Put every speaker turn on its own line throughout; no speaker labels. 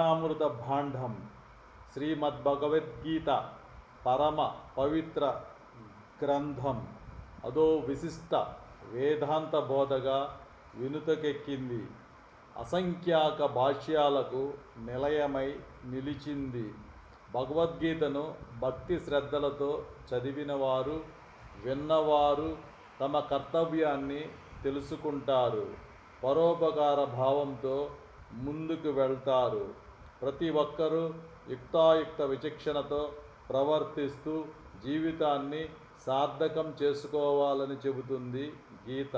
జ్ఞానామృత భాండం. శ్రీమద్భగవద్గీత పరమ పవిత్ర గ్రంథం. అదో విశిష్ట వేదాంత బోధగా వినుతకెక్కింది. అసంఖ్యాక భాష్యాలకు నిలయమై నిలిచింది. భగవద్గీతను భక్తి శ్రద్ధలతో చదివినవారు విన్నవారు తమ కర్తవ్యాన్ని తెలుసుకుంటారు. పరోపకార భావంతో ముందుకు వెళ్తారు. ప్రతి ఒక్కరూ యుక్తాయుక్త విచక్షణతో ప్రవర్తిస్తూ జీవితాన్ని సార్థకం చేసుకోవాలని చెబుతుంది గీత.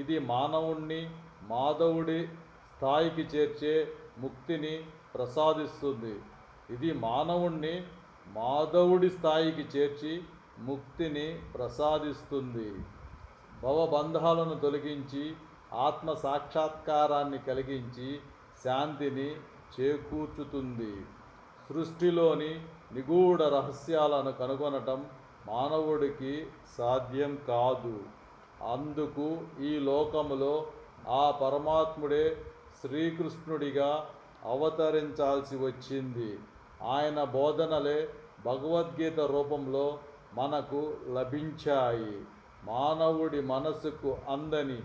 ఇది మానవుణ్ణి మాధవుడి స్థాయికి చేర్చే ముక్తిని ప్రసాదిస్తుంది. ఇది మానవుణ్ణి మాధవుడి స్థాయికి చేర్చి ముక్తిని ప్రసాదిస్తుంది. భవబంధాలను తొలగించి ఆత్మ సాక్షాత్కారాన్ని కలిగించి శాంతిని చేకూర్చుతుంది. సృష్టిలోని నిగూఢ రహస్యాలను కనుగొనటం మానవుడికి సాధ్యం కాదు. అందుకు ఈ లోకములో ఆ పరమాత్ముడే శ్రీకృష్ణుడిగా అవతరించాల్సి వచ్చింది. ఆయన బోధనలే భగవద్గీత రూపంలో మనకు లభించాయి. మానవుడి మనసుకు అందని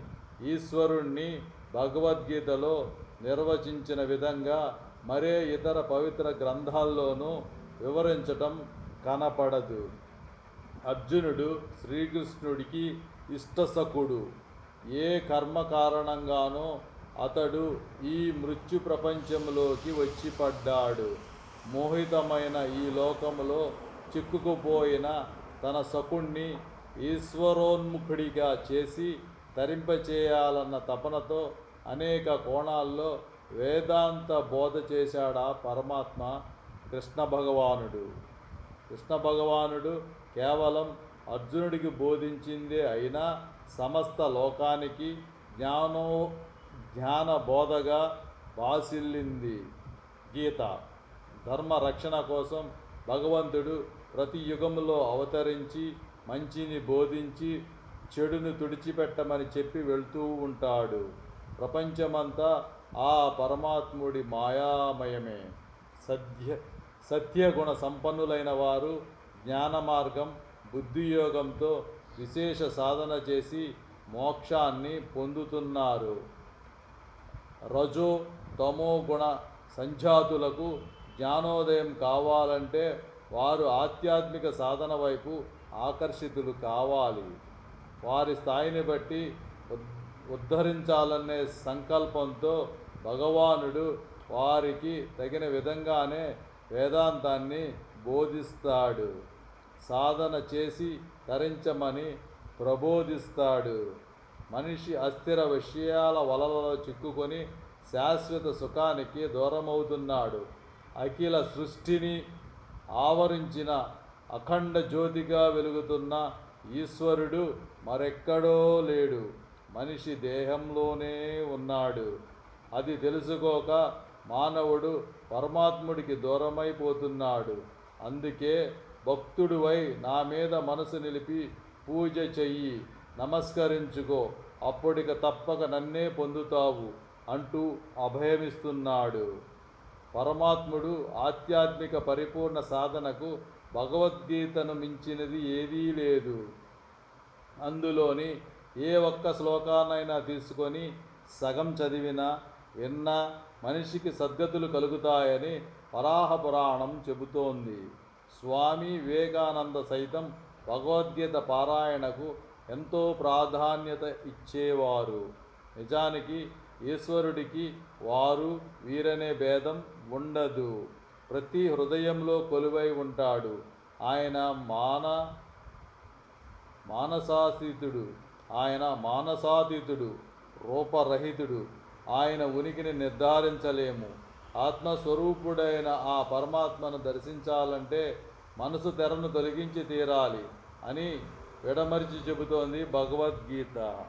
ఈశ్వరుణ్ణి భగవద్గీతలో నిర్వచించిన విధంగా మరే ఇతర పవిత్ర గ్రంథాల్లోనూ వివరించటం కనపడదు. అర్జునుడు శ్రీకృష్ణుడికి ఇష్టసకుడు. ఏ కర్మ కారణంగానో అతడు ఈ మృత్యు ప్రపంచంలోకి వచ్చి పడ్డాడు మోహితమైన ఈ లోకంలో చిక్కుకుపోయిన తన సకుణ్ణి ఈశ్వరోన్ముఖుడిగా చేసి తరింపచేయాలన్న తపనతో అనేక కోణాల్లో వేదాంత బోధ చేశాడా పరమాత్మ కృష్ణ భగవానుడు. కృష్ణ భగవానుడు కేవలం అర్జునుడికి బోధించిందే అయినా సమస్త లోకానికి జ్ఞానో జ్ఞాన బోధగా బాసిల్లింది. గీత ధర్మ రక్షణ కోసం భగవంతుడు ప్రతి యుగంలో అవతరించి మంచిని బోధించి చెడును తుడిచిపెట్టమని చెప్పి వెళ్తూ ఉంటాడు. ప్రపంచమంతా ఆ పరమాత్ముడి మాయామయమే. సత్య సత్యగుణ సంపన్నులైన వారు జ్ఞాన మార్గం బుద్ధియోగంతో విశేష సాధన చేసి మోక్షాన్ని పొందుతున్నారు. రజో తమో గుణ సంజాతులకు జ్ఞానోదయం కావాలంటే వారు ఆధ్యాత్మిక సాధన వైపు ఆకర్షితులు కావాలి. వారి స్థాయిని బట్టి ఉద్ధరించాలనే సంకల్పంతో భగవానుడు వారికి తగిన విధంగానే వేదాంతాన్ని బోధిస్తాడు. సాధన చేసి తరించమని ప్రబోధిస్తాడు. మనిషి అస్థిర విషయాల వలలలో చిక్కుకొని శాశ్వత సుఖానికి దూరమవుతున్నాడు. అఖిల సృష్టిని ఆవరించిన అఖండ జ్యోతిగా వెలుగుతున్న ఈశ్వరుడు మరెక్కడో లేడు. మనిషి దేహంలోనే ఉన్నాడు. అది తెలుసుకోక మానవుడు పరమాత్ముడికి దూరమైపోతున్నాడు. అందుకే భక్తుడివై నా మీద మనసు నిలిపి పూజ చెయ్యి నమస్కరించుకో అప్పటిక తప్పక నన్నే పొందుతావు అంటూ అభయమిస్తున్నాడు. పరమాత్ముడు ఆధ్యాత్మిక పరిపూర్ణ సాధనకు భగవద్గీతను మించినది ఏదీ లేదు. అందులోని ఏ ఒక్క శ్లోకాన్నైనా తీసుకొని సగం చదివినా విన్నా మనిషికి సద్గతులు కలుగుతాయని వరాహ పురాణం చెబుతోంది. స్వామి వివేకానంద సైతం భగవద్గీత పారాయణకు ఎంతో ప్రాధాన్యత ఇచ్చేవారు. నిజానికి ఈశ్వరుడికి వారు వీరనే భేదం ఉండదు. ప్రతి హృదయంలో కొలువై ఉంటాడు. ఆయన మాన మానసాతీతుడు. ఆయన మానసాతీతుడు రూపరహితుడు. ఆయన ఉనికిని నిర్ధారించలేము. ఆత్మస్వరూపుడైన ఆ పరమాత్మను దర్శించాలంటే మనసు తెరను తొలగించి తీరాలి అని విడమరిచి చెబుతోంది భగవద్గీత.